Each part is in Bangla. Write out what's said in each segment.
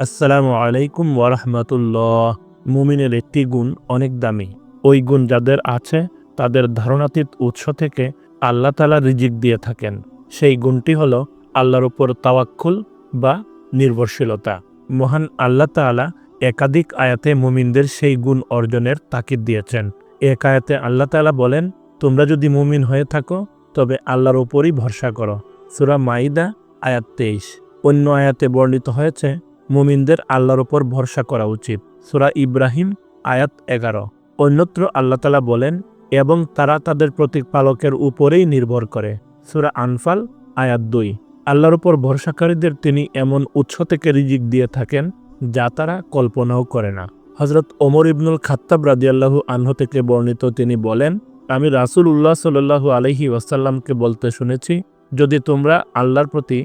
আসসালামু আলাইকুম ওরহমতুল্লাহ মুমিনের একটি গুণ অনেক দামি। ওই গুণ যাদের আছে, তাদের ধারণাতীত উৎস থেকে আল্লাহ তালা রিজিক দিয়ে থাকেন। সেই গুণটি হল আল্লাহর উপর তাওয়াক্কুল বা নির্ভরশীলতা। মহান আল্লাহ তাআলা একাধিক আয়াতে মুমিনদের সেই গুণ অর্জনের তাকিদ দিয়েছেন। এক আয়াতে আল্লাহ তাআলা বলেন, তোমরা যদি মুমিন হয়ে থাকো, তবে আল্লাহর উপরই ভরসা করো। সুরা মাইদা আয়াত তেইশ। অন্য আয়াতে বর্ণিত হয়েছে মুমিনদের আল্লাহর উপর ভরসা করা উচিত। সুরা ইব্রাহিম, আয়াত এগারো। অন্যত্র আল্লাহ তালা বলেন, এবং তারা তাদের প্রতিপালকের উপরেই নির্ভর করে। সুরা আনফাল, আয়াত দুই। আল্লাহর উপর ভরসাকারীদের তিনি এমন উৎস থেকে রিজিক দিয়ে থাকেন, যা তারা কল্পনাও করে না। হজরত ওমর ইবনুল খাত্তাব রাদিয়াল্লাহু আনহু থেকে বর্ণিত তিনি বলেন, আমি রাসূল উল্লাহ সাল্লাহু আলহি ওয়াসাল্লামকে বলতে শুনেছি, যদি তোমরা আল্লাহর প্রতি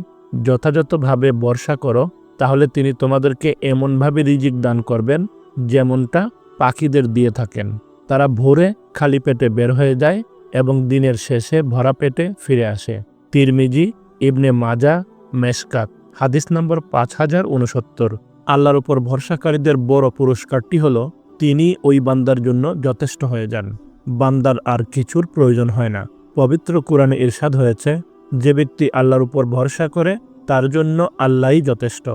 যথাযথভাবে ভরসা করো তাহলে তিনি তোমাদেরকে এমনভাবে রিজিক দান করবেন, যেমনটা পাখিদের দিয়ে থাকেন। তারা ভোরে খালি পেটে বের হয়ে যায় এবং দিনের শেষে ভরা পেটে ফিরে আসে। তিরমিজি, ইবনে মাজা, মেশকাত। হাদিস নম্বর পাঁচ হাজার উনসত্তর। আল্লাহর উপর ভরসাকারীদের বড় পুরস্কারটি হল, তিনি ওই বান্দার জন্য যথেষ্ট হয়ে যান। বান্দার আর কিছুর প্রয়োজন হয় না। পবিত্র কোরআনে ইরশাদ হয়েছে, যে ব্যক্তি আল্লাহর উপর ভরসা করে তার জন্য আল্লাহই যথেষ্ট।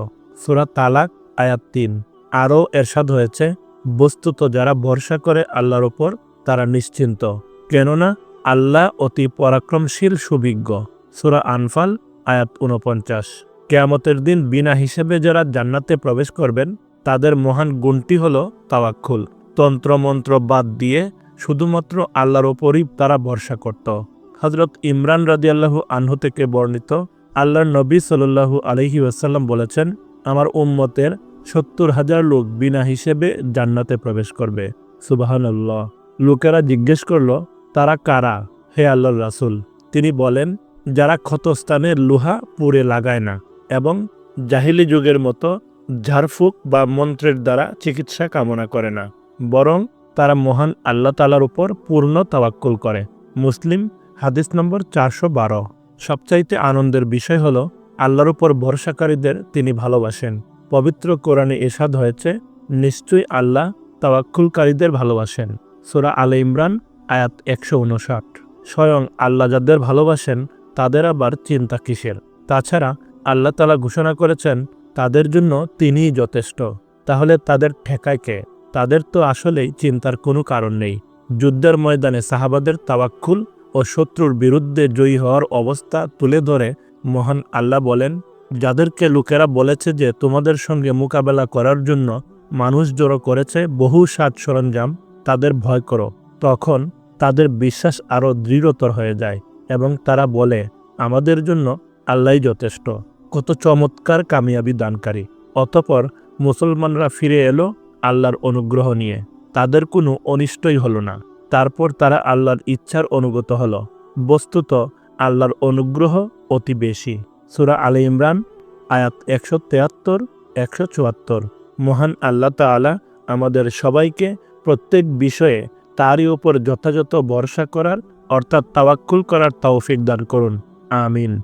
সুরা তালাক, আয়াত তিন। আরও এরশাদ হয়েছে, বস্তুত যারা ভরসা করে আল্লাহর ওপর তারা নিশ্চিন্ত। কেননা, আল্লাহ অতি পরাক্রমশীল সুবিজ্ঞ। সুরা আনফাল, আয়াত উনপঞ্চাশ কেয়ামতের দিন বিনা হিসেবে যারা জান্নাতে প্রবেশ করবেন, তাদের মহান গুণটি হল তাওয়াক্কুল। তন্ত্রমন্ত্র বাদ দিয়ে শুধুমাত্র আল্লাহর ওপরই তারা ভরসা করত। হজরত ইমরান রাদিয়াল্লাহু আনহু থেকে বর্ণিত আল্লাহর নবী সাল্লাল্লাহু আলহি ওয়াসাল্লাম বলেছেন, আমার উম্মতের সত্তর হাজার লোক বিনা হিসেবে জান্নাতে প্রবেশ করবে। সুবাহান আল্লাহ লোকেরা জিজ্ঞেস করল, তারা কারা? হে আল্লাহর রাসুল। তিনি বলেন, যারা ক্ষতস্থানের লোহা পুড়ে লাগায় না এবং জাহিলি যুগের মতো ঝাড়ফুঁক বা মন্ত্রের দ্বারা চিকিৎসা কামনা করে না, বরং তারা মহান আল্লাহ তালার উপর পূর্ণ তাওয়াক্কুল করে। মুসলিম, হাদিস নম্বর চারশো বারো। সবচাইতে আনন্দের বিষয় হল, আল্লাহর উপর ভরসাকারীদের তিনি ভালোবাসেন। পবিত্র কোরআনে এসাদ হয়েছে, নিশ্চয়ই আল্লাহ তাওয়াক্কুলকারীদের ভালোবাসেন। সোরা আলে ইমরান, আয়াত একশো উনষাট। স্বয়ং আল্লাহ যাদের ভালোবাসেন, তাদের আবার চিন্তা কিসের? তাছাড়া, আল্লাহ তালা ঘোষণা করেছেন, তাদের জন্য তিনিই যথেষ্ট। তাহলে তাদের ঠেকায় কে? তাদের তো আসলেই চিন্তার কোনো কারণ নেই। যুদ্ধের ময়দানে সাহাবাদের তাওয়াক্কুল ও শত্রুর বিরুদ্ধে জয়ী হওয়ার অবস্থা তুলে ধরে মহান আল্লাহ বলেন, যাদেরকে লোকেরা বলেছে যে তোমাদের সঙ্গে মোকাবেলা করার জন্য মানুষ জড়ো করেছে বহু সাজ সরঞ্জাম, তাদের ভয় করো। তখন তাদের বিশ্বাস আরও দৃঢ়তর হয়ে যায় এবং তারা বলে, আমাদের জন্য আল্লাহ যথেষ্ট। কত চমৎকার কামিয়াবি দানকারী। অতপর মুসলমানরা ফিরে এলো আল্লাহর অনুগ্রহ নিয়ে। তাদের কোনো অনিষ্টই হলো না। তারপর তারা আল্লাহর ইচ্ছার অনুগত হল। বস্তুত আল্লাহর অনুগ্রহ অতি বেশি। সুরা আলী ইমরান, আয়াত একশো তেয়াত্তর, একশো চুয়াত্তর। মহান আল্লাহ তাআলা আমাদের সবাইকে প্রত্যেক বিষয়ে তারই উপর যথাযথ ভরসা করার অর্থাৎ তাওয়াক্কুল করার তৌফিক দান করুন। আমিন।